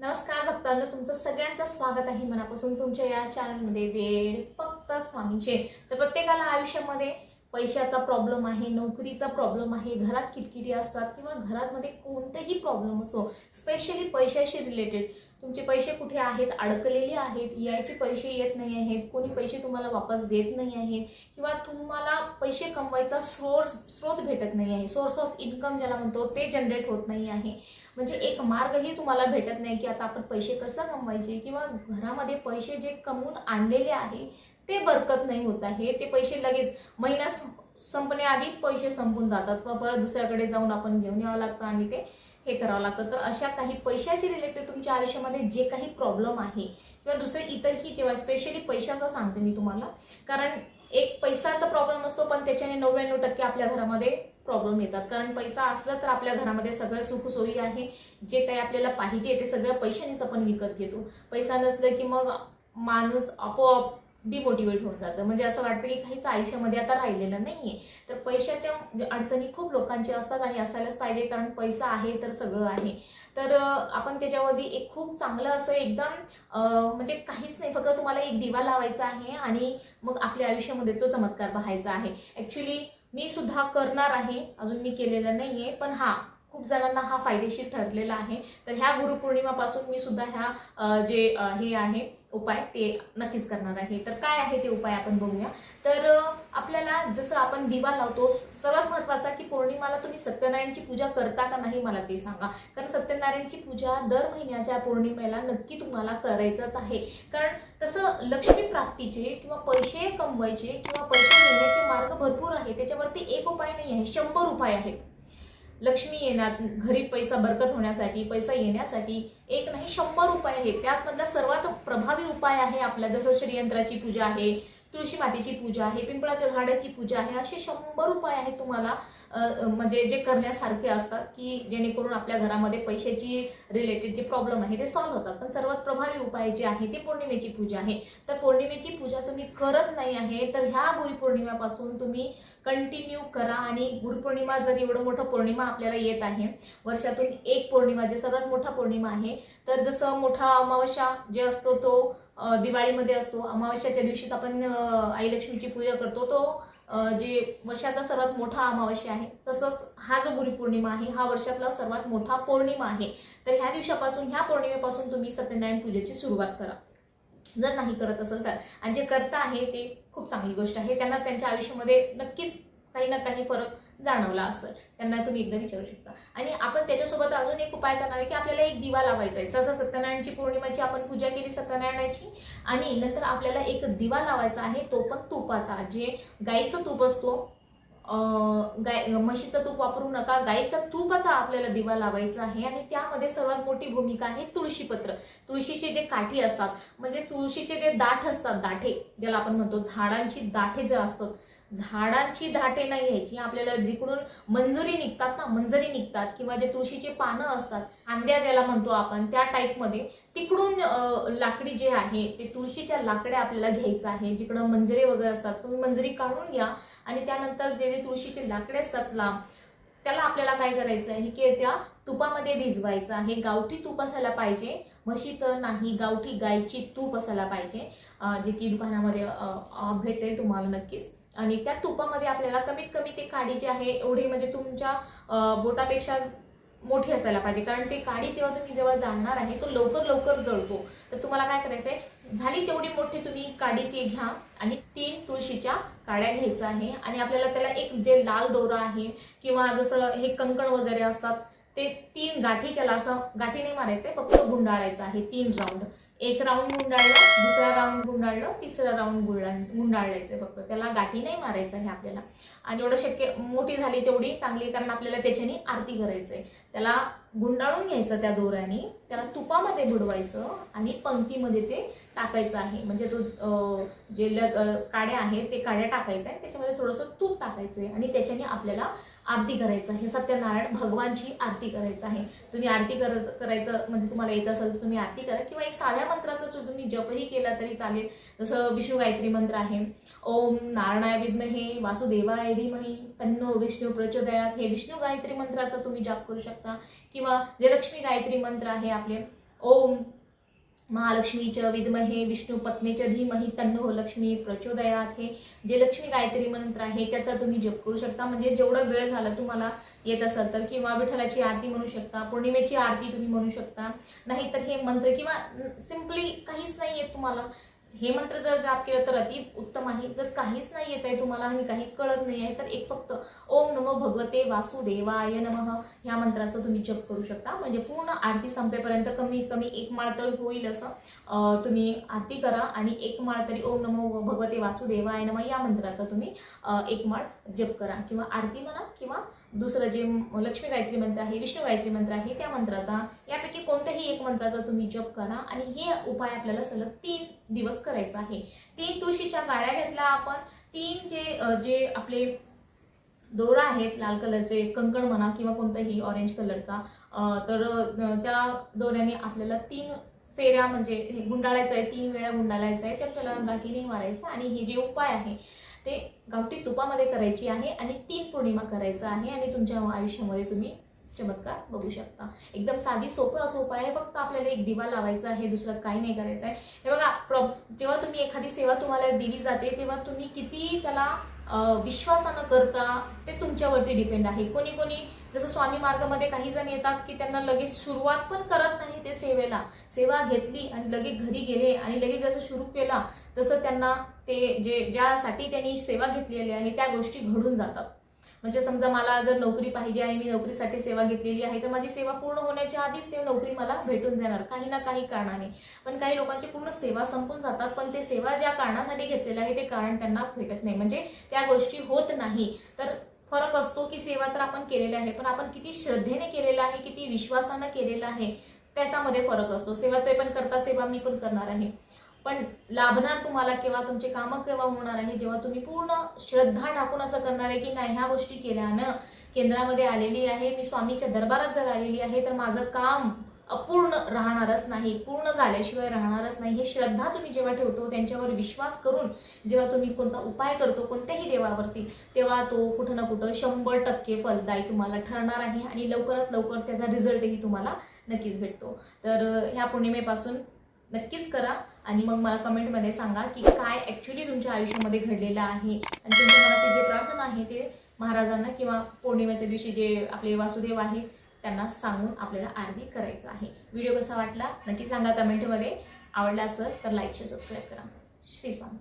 नमस्कार भक्तांनो तुमचं सगळ्यांचं स्वागत आहे मनापासून. तुमच्या या चॅनलमध्ये वेळ फक्त स्वामीचे. तर प्रत्येकाला आयुष्यामध्ये पैशाचा प्रॉब्लेम आहे नोकरीचा प्रॉब्लेम आहे घरात किटकिटी असतात किंवा घरामध्ये कोणतेही प्रॉब्लेम असो स्पेशली पैशाशी रिलेटेड तुमचे पैसे कुठे आहेत अडकलेले आहेत यायचे पैसे येत नाही आहेत कोणी पैसे तुम्हाला वापस देत नाही आहेत किंवा तुम्हाला पैसे कमवायचा सोर्स स्रोत भेटत नाही आहे सोर्स ऑफ इन्कम ज्याला म्हणतो ते जनरेट होत नाही आहे. म्हणजे एक मार्गही तुम्हाला भेटत नाही की आता आपण पैसे कसं कमवायचे किंवा घरामध्ये पैसे जे कमवून आणलेले आहे ते बरकत नाही होत आहे. ते पैसे लगेच महिना सं- संपण्याआधीच पैसे संपून जातात. परत दुसऱ्याकडे जाऊन आपण घेऊन यावं लागतं आणि ते हे करावं लागतं. तर अशा काही पैशाशी रिलेटेड तुमच्या आयुष्यामध्ये जे काही प्रॉब्लेम आहे किंवा दुसरे इतरही जेव्हा स्पेशली पैशाचं सांगते मी तुम्हाला. कारण एक पैसाचा प्रॉब्लेम असतो पण त्याच्याने नव्याण्णव टक्के आपल्या घरामध्ये प्रॉब्लेम येतात. कारण पैसा असला तर आपल्या घरामध्ये सगळं सुखसोयी आहे. जे काही आपल्याला पाहिजे ते सगळं पैशानेच आपण विकत घेतो. पैसा नसलं की मग माणूस आपोआप डिमोटिवेट होऊन जातं. म्हणजे असं वाटतं की काहीच आयुष्यामध्ये आता राहिलेलं नाहीये. तर पैशाच्या म्हणजे अडचणी खूप लोकांच्या असतात आणि असायलाच पाहिजे कारण पैसा आहे तर सगळं आहे. तर आपण त्याच्यावरती एक खूप चांगलं असं एकदम म्हणजे काहीच नाही फक्त तुम्हाला एक दिवा लावायचा आहे आणि मग आपल्या आयुष्यामध्ये तो चमत्कार पाहायचा आहे. ॲक्च्युली मी सुद्धा करणार आहे. अजून मी केलेलं नाहीये पण हा खूप जणांना हा फायदेशीर ठरलेला आहे. तर ह्या गुरुपौर्णिमापासून मी सुद्धा ह्या जे हे आहे उपाय ते नक्कीच करणार आहे. तर काय आहे ते उपाय आपण बघूया. तर आपल्याला जसं आपण दिवा लावतो सर्वात महत्त्वाचा की पौर्णिमाला तुम्ही सत्यनारायणची पूजा करता का नाही मला ते सांगा. कारण सत्यनारायणची पूजा दर महिन्याच्या पौर्णिमेला नक्की तुम्हाला करायचंच आहे. कारण तसं लक्ष्मी प्राप्तीचे किंवा पैसे कमवायचे किंवा पैसे मिळण्याचे मार्ग भरपूर आहे त्याच्यावरती एक उपाय नाही आहे शंभर उपाय आहेत. लक्ष्मी येण्यात घरी पैसा बरकत होण्यासाठी पैसा येण्यासाठी एक नाही शंभर उपाय आहेत. त्यातमधला सर्वात प्रभावी उपाय आहे आपला जसं श्रीयंत्राची पूजा आहे तुळशी मातेची पूजा आहे पिंपळाच्या झाडाची पूजा आहे असे शंभर उपाय आहेत तुम्हाला म्हणजे जे करण्यासारखे असतात की जेणेकरून आपल्या घरामध्ये पैशाची रिलेटेड जे प्रॉब्लेम आहे ते सॉल्व्ह होतात. पण सर्वात प्रभावी उपाय जे आहे ते पौर्णिमेची पूजा आहे. तर पौर्णिमेची पूजा तुम्ही करत नाही आहे तर ह्या गुरुपौर्णिमेपासून तुम्ही कंटिन्यू करा आणि गुरुपौर्णिमा जर एवढं मोठं पौर्णिमा आपल्याला येत आहे वर्षातून एक पौर्णिमा जे सर्वात मोठा पौर्णिमा आहे तर जसं मोठा अमावस्या जे असतो तो दिवाळीमध्ये असतो. अमावस्याच्या दिवशीच आपण आई लक्ष्मीची पूजा करतो. तो जे वर्षातला सर्वात मोठा अमावस्या आहे तसंच हा जो गुरुपौर्णिमा आहे हा वर्षातला सर्वात मोठा पौर्णिमा आहे. तर ह्या दिवसापासून ह्या पौर्णिमेपासून तुम्ही सत्यनारायण पूजेची सुरुवात करा. जर नाही करत असेल तर. आणि जे करता आहे ते खूप चांगली गोष्ट आहे. त्यांना त्यांच्या आयुष्यामध्ये नक्कीच काही ना काही फरक जाणवला असं त्यांना तुम्ही एकदा विचारू शकता. आणि आपण त्याच्यासोबत अजून एक उपाय करणार आहे की आपल्याला एक दिवा लावायचा आहे. जसं सत्यनारायणची पौर्णिमाची आपण पूजा केली सत्यनारायणाची. आणि नंतर आपल्याला एक दिवा लावायचा आहे तो पण तुपाचा. जे गाईचं तूप असतो गाय म्हशीचं तूप वापरू नका गाईचा तुपाचा आपल्याला दिवा लावायचा आहे आणि त्यामध्ये सर्वात मोठी भूमिका आहे तुळशीपत्र. तुळशीचे जे काठी असतात म्हणजे तुळशीचे जे दाठ असतात दाठे ज्याला आपण म्हणतो झाडांची दाठे जे असतात झाडांची दाटे नाही घ्यायची. आपल्याला जिकडून मंजुरी निघतात ना मंजरी निघतात किंवा जे तुळशीचे पानं असतात आंब्या ज्याला म्हणतो आपण त्या टाईपमध्ये तिकडून लाकडी जे आहे ते तुळशीच्या लाकड्या आपल्याला घ्यायचं आहे. जिकडं मंजरे वगैरे असतात तुम्ही मंजरी काढून घ्या. आणि त्यानंतर जे जे तुळशीचे लाकडे असतात लांब त्याला आपल्याला काय करायचं आहे? की त्या तुपामध्ये भिजवायचं आहे. गावठी तूप असायला पाहिजे. म्हशीचं नाही गावठी गायची तूप असायला पाहिजे. जे की दुकानामध्ये भेटेल तुम्हाला नक्कीच. आणि त्या तुपामध्ये आपल्याला कमीत कमी ते काडी जी आहे एवढी म्हणजे तुमच्या बोटापेक्षा मोठी असायला पाहिजे. कारण ते काडी तेव्हा तुम्ही जेव्हा जाणणार आहे तो लवकर लवकर जळतो. तर तुम्हाला काय करायचंय झाली तेवढी मोठी तुम्ही काडी ती घ्या आणि तीन तुळशीच्या काड्या घ्यायचं आहे. आणि आपल्याला त्याला एक जे लाल दोरा आहे किंवा जसं हे कंकण वगैरे असतात ते तीन गाठी त्याला असं गाठी नाही मारायचंय फक्त गुंडाळायचं आहे तीन राऊंड एक राऊंड गुंडाळलं दुसरा राऊंड गुंडाळलं तिसरा राऊंड गुंडाळ गुंडाळायचं फक्त. त्याला गाठी नाही मारायचं आहे आपल्याला. आणि एवढं शक्य मोठी झाली तेवढी चांगली कारण आपल्याला त्याच्याने आरती करायचं आहे त्याला गुंडाळून घ्यायचं त्या दोऱ्याने त्याला तुपामध्ये बुडवायचं आणि पंक्तीमध्ये ते टाकायचं आहे. म्हणजे तो जे लग काड्या आहेत ते काड्या टाकायचं आहे. त्याच्यामध्ये थोडंसं तूप टाकायचं आहे. आणि त्याच्याने आपल्याला आरती करायचं आहे. सत्यनारायण भगवानची आरती करायचं आहे. तुम्ही आरती करत करायचं म्हणजे तुम्हाला येत असेल तर तुम्ही आरती करा. किंवा एक साध्या मंत्राचा जो तुम्ही जपही केला तरी चालेल. जसं विष्णू गायत्री मंत्र आहे. ओम नारायणाय विद्महे वासुदेवाय धीमही तन्नो विष्णू प्रचोदयात. हे विष्णू गायत्री मंत्राचा तुम्ही जाप करू शकता. किंवा जे लक्ष्मी गायत्री मंत्र आहे आपले. ओम महालक्ष्मीच्या विद्महे विष्णू पत्नीच्या धीमही तन्नो लक्ष्मी प्रचोदयात हे जे लक्ष्मी गायत्री मंत्र आहे त्याचा तुम्ही जप करू शकता. म्हणजे जेवढा वेळ झाला तुम्हाला येत असेल तर किंवा विठ्ठलाची आरती म्हणू शकता पौर्णिमेची आरती तुम्ही म्हणू शकता. नाहीतर हे मंत्र किंवा सिम्पली काहीच नाहीये तुम्हाला. हे मंत्र जर जाप केलं तर अति उत्तम आहे. जर काहीच नाही येत आहे तुम्हाला आणि काहीच कळत नाही आहे तर एक फक्त ओम नमो भगवते वासुदेवाय नमः ह्या मंत्राचा तुम्ही जप करू शकता. म्हणजे पूर्ण आरती संपेपर्यंत कमीत कमी एक माळ तर होईल असं तुम्ही आरती करा आणि एक माळ तरी ओम नमो भगवते वासुदेवाय नमः या मंत्राचा तुम्ही एक माळ जप करा. किंवा आरती म्हणा किंवा दुसरं जे लक्ष्मी गायत्री मंत्र आहे विष्णू गायत्री मंत्र आहे त्या मंत्राचा यापैकी कोणत्याही एक मंत्राचा तुम्ही जप करा आणि हे उपाय आपल्याला सलग तीन दिवस करायचा आहे. तीन तुळशीच्या गाड्या घेतल्या आपण. तीन जे जे आपले दोरा आहेत लाल कलरचे कंकण म्हणा किंवा कोणताही ऑरेंज कलरचा तर त्या दोऱ्याने आपल्याला तीन फेऱ्या म्हणजे हे गुंडाळायचं आहे तीन वेळा गुंडाळायचं आहे ते आपल्याला राखीने मारायचं आणि हे जे उपाय आहे ते गावठी तुपामध्ये करायची आहे आणि तीन पौर्णिमा करायचं आहे आणि तुमच्या आयुष्यामध्ये तुम्ही चमत्कार बघू शकता. एकदम साधी सोपं असं उपाय आहे फक्त आपल्याला एक दिवा लावायचा आहे दुसरं काही नाही करायचं आहे. हे बघा प्रॉब जेव्हा तुम्ही एखादी सेवा तुम्हाला दिली जाते तेव्हा तुम्ही किती त्याला विश्वासानं करता ते तुमच्यावरती डिपेंड आहे. कोणी कोणी जसं स्वामी मार्गामध्ये काही जण येतात की त्यांना लगेच सुरुवात पण करत नाही ते सेवेला. सेवा घेतली आणि लगेच घरी गेले आणि लगेच जसं सुरू केला तसं त्यांना ते जे ज्यासाठी त्यांनी सेवा घेतलेली आहे त्या गोष्टी घडून जातात. म्हणजे समजा मला जर नोकरी पाहिजे आणि मी नोकरीसाठी सेवा घेतलेली आहे तर माझी सेवा पूर्ण होण्याच्या आधीच ते नोकरी मला भेटून जाणार काही ना काही कारणाने. पण काही लोकांची पूर्ण सेवा संपून जातात पण ते सेवा ज्या कारणासाठी घेतलेलं आहे ते कारण त्यांना भेटत नाही. म्हणजे त्या गोष्टी होत नाही. तर फरक असतो की सेवा तर आपण केलेल्या आहे पण आपण किती श्रद्धेने केलेलं आहे किती विश्वासानं केलेला आहे त्याच्यामध्ये फरक असतो. सेवा ते पण करता सेवा मी पण करणार आहे. पण लाभणार तुम्हाला केव्हा तुमचे कामं केव्हा होणार आहे जेव्हा तुम्ही पूर्ण श्रद्धा टाकून असं करणार आहे की नाही ह्या गोष्टी केल्यानं केंद्रामध्ये आलेली आहे मी स्वामीच्या दरबारात जर आलेली आहे तर माझं काम अपूर्ण राहणारच नाही पूर्ण झाल्याशिवाय राहणारच नाही. हे श्रद्धा तुम्ही जेव्हा ठेवतो त्यांच्यावर विश्वास करून जेव्हा तुम्ही कोणता उपाय करतो कोणत्याही देवावरती तेव्हा तो कुठं ना कुठं शंभर टक्के फलदायी तुम्हाला ठरणार आहे आणि लवकरात लवकर त्याचा रिझल्टही तुम्हाला नक्कीच भेटतो. तर ह्या पौर्णिमेपासून नक्कीच करा. आणि मग मला कमेंटमध्ये सांगा की काय ॲक्च्युली तुमच्या आयुष्यामध्ये घडलेलं आहे? आणि तुमच्या मनातील जे प्रार्थना आहे ते महाराजांना किंवा पौर्णिमेच्या दिवशी जे आपले वासुदेव आहेत त्यांना सांगून आपल्याला आरती करायचं आहे. व्हिडिओ कसा वाटला? नक्की सांगा कमेंटमध्ये. आवडला असेल तर लाईक शेअर सबस्क्राईब करा. श्री स्वामी